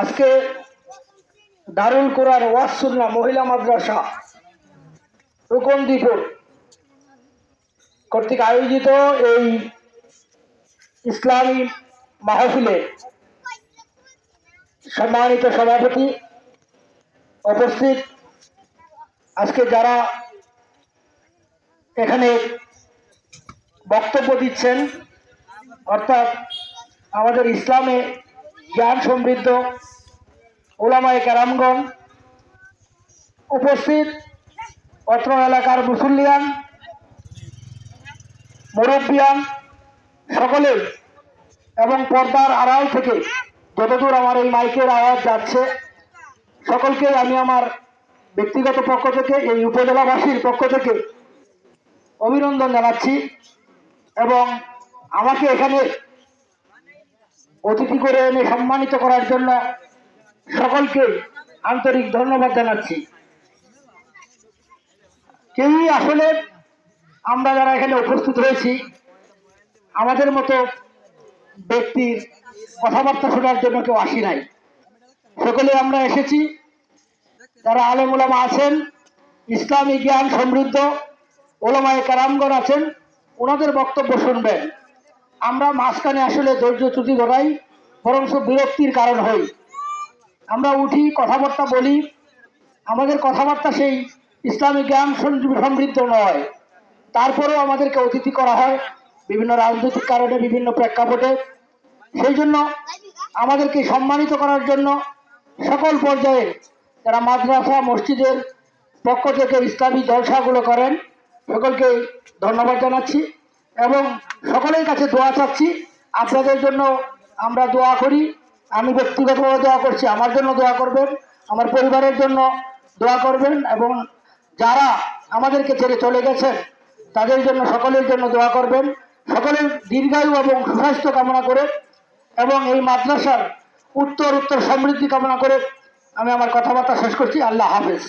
আজকে দারুল কোরআন ওয়াসুল্লাহ মহিলা মাদ্রাসা রুকনদীপুর কর্তৃক আয়োজিত এই ইসলামী মাহফিলে সম্মানিত সভাপতি উপস্থিত। আজকে যারা এখানে বক্তব্য দিচ্ছেন, অর্থাৎ আমাদের ইসলামে জ্ঞান সমৃদ্ধ ওলামায় কারামগণ উপস্থিত অত্র এলাকার মুসল্লিয়ান, মুরব্বিয়ান সকলেই এবং পর্দার আড়াল থেকে যতদূর আমার এই মাইকের আওয়াজ যাচ্ছে, সকলকে আমি আমার ব্যক্তিগত পক্ষ থেকে, এই উপজেলাবাসীর পক্ষ থেকে অভিনন্দন জানাচ্ছি এবং আমাকে এখানে অতিথি করে এনে সম্মানিত করার জন্য সকলকে আন্তরিক ধন্যবাদ জানাচ্ছি। কেউই আসলে আমরা যারা এখানে উপস্থিত হয়েছি আমাদের মতো ব্যক্তির কথাবার্তা শোনার জন্য কেউ আসি নাই। সকলে আমরা এসেছি। যারা আলেম ওলামা আছেন, ইসলামী জ্ঞান সমৃদ্ধ, ওলামায় কারামগণ আছেন, ওনাদের বক্তব্য শুনবেন। আমরা মাঝখানে আসলে ধৈর্য ত্রুটি ঘটাই বরং বিরক্তির কারণ হই। আমরা উঠি, কথাবার্তা বলি। আমাদের কথাবার্তা সেই ইসলামী জ্ঞান সম- সমৃদ্ধ নয়। তারপরেও আমাদেরকে অতিথি করা হয়। বিভিন্ন রাজনৈতিক কারণে, বিভিন্ন প্রেক্ষাপটে। সেই জন্য আমাদেরকে সম্মানিত করার জন্য সকল পর্যায়ে যারা মাদ্রাসা, মসজিদের পক্ষ থেকে ইসলামী জলসাগুলো করেন, সকলকে ধন্যবাদ জানাচ্ছি। এবং সকলের কাছে দোয়া চাচ্ছি। আপনাদের জন্য আমরা দোয়া করি। আমি ব্যক্তিগতভাবে দোয়া করছি, আমার জন্য দোয়া করবেন, আমার পরিবারের জন্য দোয়া করবেন এবং যারা আমাদেরকে ছেড়ে চলে গেছেন, তাদের জন্য, সকলের জন্য দোয়া করবেন। সকলের দীর্ঘায়ু এবং সুস্বাস্থ্য কামনা করে এবং এই মাদ্রাসার উত্তর উত্তর সমৃদ্ধি কামনা করে আমি আমার কথাবার্তা শেষ করছি। আল্লাহ হাফেজ।